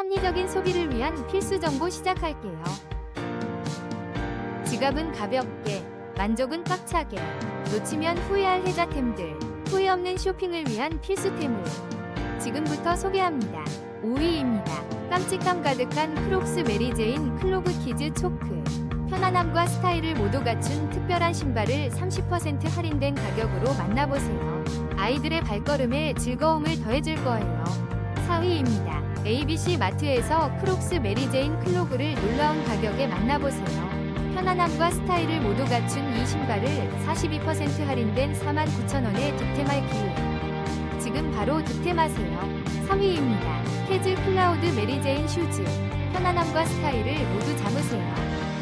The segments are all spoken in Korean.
합리적인 소비를 위한 필수 정보 시작할게요. 지갑은 가볍게, 만족은 꽉차게, 놓치면 후회할 혜자템들, 후회 없는 쇼핑을 위한 필수템을 지금부터 소개합니다. 5위입니다. 깜찍함 가득한 크록스 메리제인 클로그 키즈 초크. 편안함과 스타일을 모두 갖춘 특별한 신발을 30% 할인된 가격으로 만나보세요. 아이들의 발걸음에 즐거움을 더해줄 거예요. 4위입니다. ABC 마트에서 크록스 메리제인 클로그를 놀라운 가격에 만나보세요. 편안함과 스타일을 모두 갖춘 이 신발을 42% 할인된 49,000원에 득템할 기회. 지금 바로 득템하세요. 3위입니다. 캐즈 클라우드 메리제인 슈즈. 편안함과 스타일을 모두 잡으세요.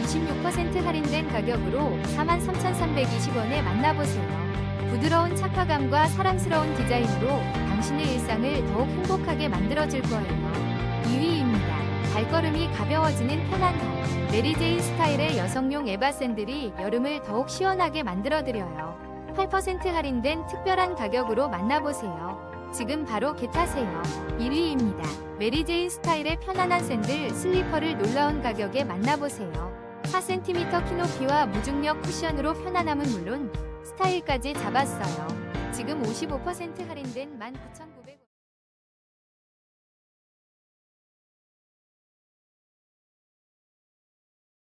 26% 할인된 가격으로 43,320원에 만나보세요. 부드러운 착화감과 사랑스러운 디자인으로 당신의 일상을 더욱 행복하게 만들어줄 거예요. 2위입니다. 발걸음이 가벼워지는 편안함. 메리제인 스타일의 여성용 에바 샌들이 여름을 더욱 시원하게 만들어드려요. 8% 할인된 특별한 가격으로 만나보세요. 지금 바로 겟하세요. 1위입니다. 메리제인 스타일의 편안한 샌들 슬리퍼를 놀라운 가격에 만나보세요. 4cm 키높이와 무중력 쿠션으로 편안함은 물론 스타일까지 잡았어요. 지금 55% 할인된 19,900원.